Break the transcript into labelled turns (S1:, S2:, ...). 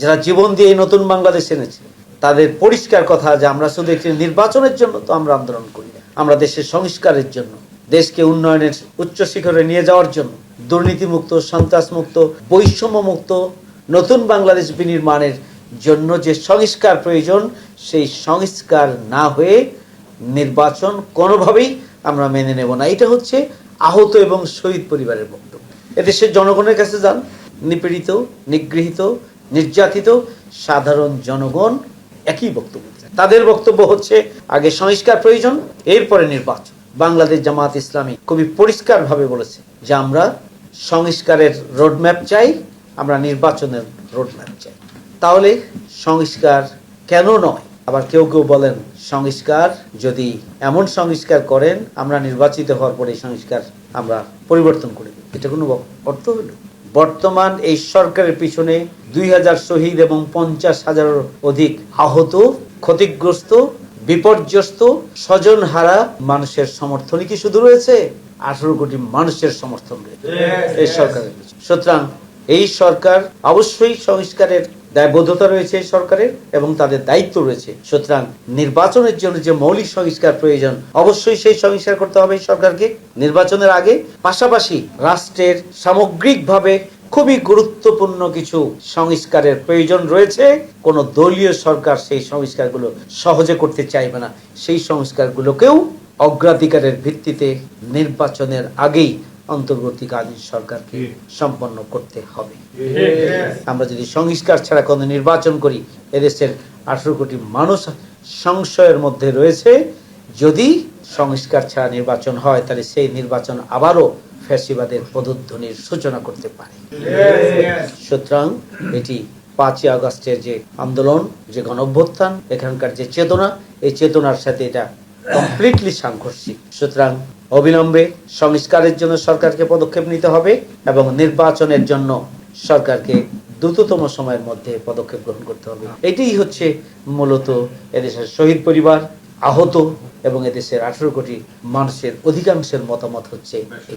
S1: যারা জীবন দিয়ে এই নতুন বাংলাদেশ এনেছে, তাদের পরিষ্কার কথা যে আমরা শুধু একটি নির্বাচনের জন্য তো আমরা আন্দোলন করি আমরা দেশের সংস্কারের জন্য, দেশকে উন্নয়নের উচ্চ শিখরে নিয়ে যাওয়ার জন্য, দুর্নীতিমুক্ত, সন্ত্রাসমুক্ত, বৈষম্যমুক্ত, নতুন বাংলাদেশ বিনির্মাণের জন্য যে সংস্কার প্রয়োজন, সেই সংস্কার না হয়ে নির্বাচন কোনোভাবেই আমরা মেনে নেব না। এটা হচ্ছে আহত এবং শহীদ পরিবারের বক্তব্য। এদেশের জনগণের কাছে যান, নিপীড়িত, নিগৃহীত নির্যাতিত সাধারণ জনগণ একই বক্তব্য তাদের বক্তব্য হচ্ছে, আগে সংস্কার প্রয়োজন, এরপরে নির্বাচন। বাংলাদেশ জামাত ইসলামী খুবই পরিষ্কারভাবে বলেছে যে আমরা সংস্কারের রোডম্যাপ চাই, আমরা নির্বাচনের রোডম্যাপ চাই। তাহলে সংস্কার কেন নয়? আবার কেউ কেউ বলেন, সংস্কার যদি এমন সংস্কার করেন, আমরা নির্বাচিত হওয়ার পরে সংস্কার আমরা পরিবর্তন করে। এটা কোনো অর্থ হলো? বর্তমান এই সরকারের পিছনে দুই হাজার শহীদ এবং পঞ্চাশ হাজারের অধিক আহত ক্ষতিগ্রস্ত বিপর্যস্ত স্বজন হারা মানুষের সমর্থনই কি শুধু রয়েছে? আঠারো কোটি মানুষের সমর্থন রয়েছে এই সরকারের সুতরাং এই সরকার অবশ্যই সংস্কারের দায়বদ্ধতা রয়েছে এই সরকারের এবং তাদের দায়িত্ব রয়েছে। সুতরাং নির্বাচনের জন্য যে মৌলিক সংস্কার প্রয়োজন অবশ্যই সেই সংস্কার করতে হবে সরকারকে। নির্বাচনের আগে পাশাপাশি রাষ্ট্রের সামগ্রিকভাবে খুবই গুরুত্বপূর্ণ কিছু সংস্কারের প্রয়োজন রয়েছে। কোন দলীয় সরকার সেই সংস্কারগুলো সহজে করতে চাইবে না। সেই সংস্কারগুলোকেও অগ্রাধিকারের ভিত্তিতে নির্বাচনের আগেই অন্তর্বর্তীকালীন সরকারকে সম্পন্ন করতে হবে। আমরা যদি সংস্কার ছাড়া কোনো নির্বাচন করি এদেশের আঠারো কোটি মানুষ সংশয়ের মধ্যে রয়েছে। যদি সংস্কার ছাড়া নির্বাচন হয় তাহলে সেই নির্বাচন আবারও ফ্যাসিবাদের পদধ্বনির সূচনা করতে পারে। সুতরাং এটি পাঁচই আগস্টের যে আন্দোলন, যে গণ অভ্যুত্থান এখানকার যে চেতনা, এই চেতনার সাথে এটা কমপ্লিটলি সাংঘর্ষিক। সুতরাং অবিলম্বে সংস্কারের জন্য সরকারকে পদক্ষেপ নিতে হবে এবং নির্বাচনের জন্য সরকারকে দ্রুততম সময়ের মধ্যে পদক্ষেপ গ্রহণ করতে হবে। এটাই হচ্ছে মূলত এদেশের শহীদ পরিবার, আহত এবং এদেশের আঠারো কোটি মানুষের অধিকাংশের মতামত হচ্ছে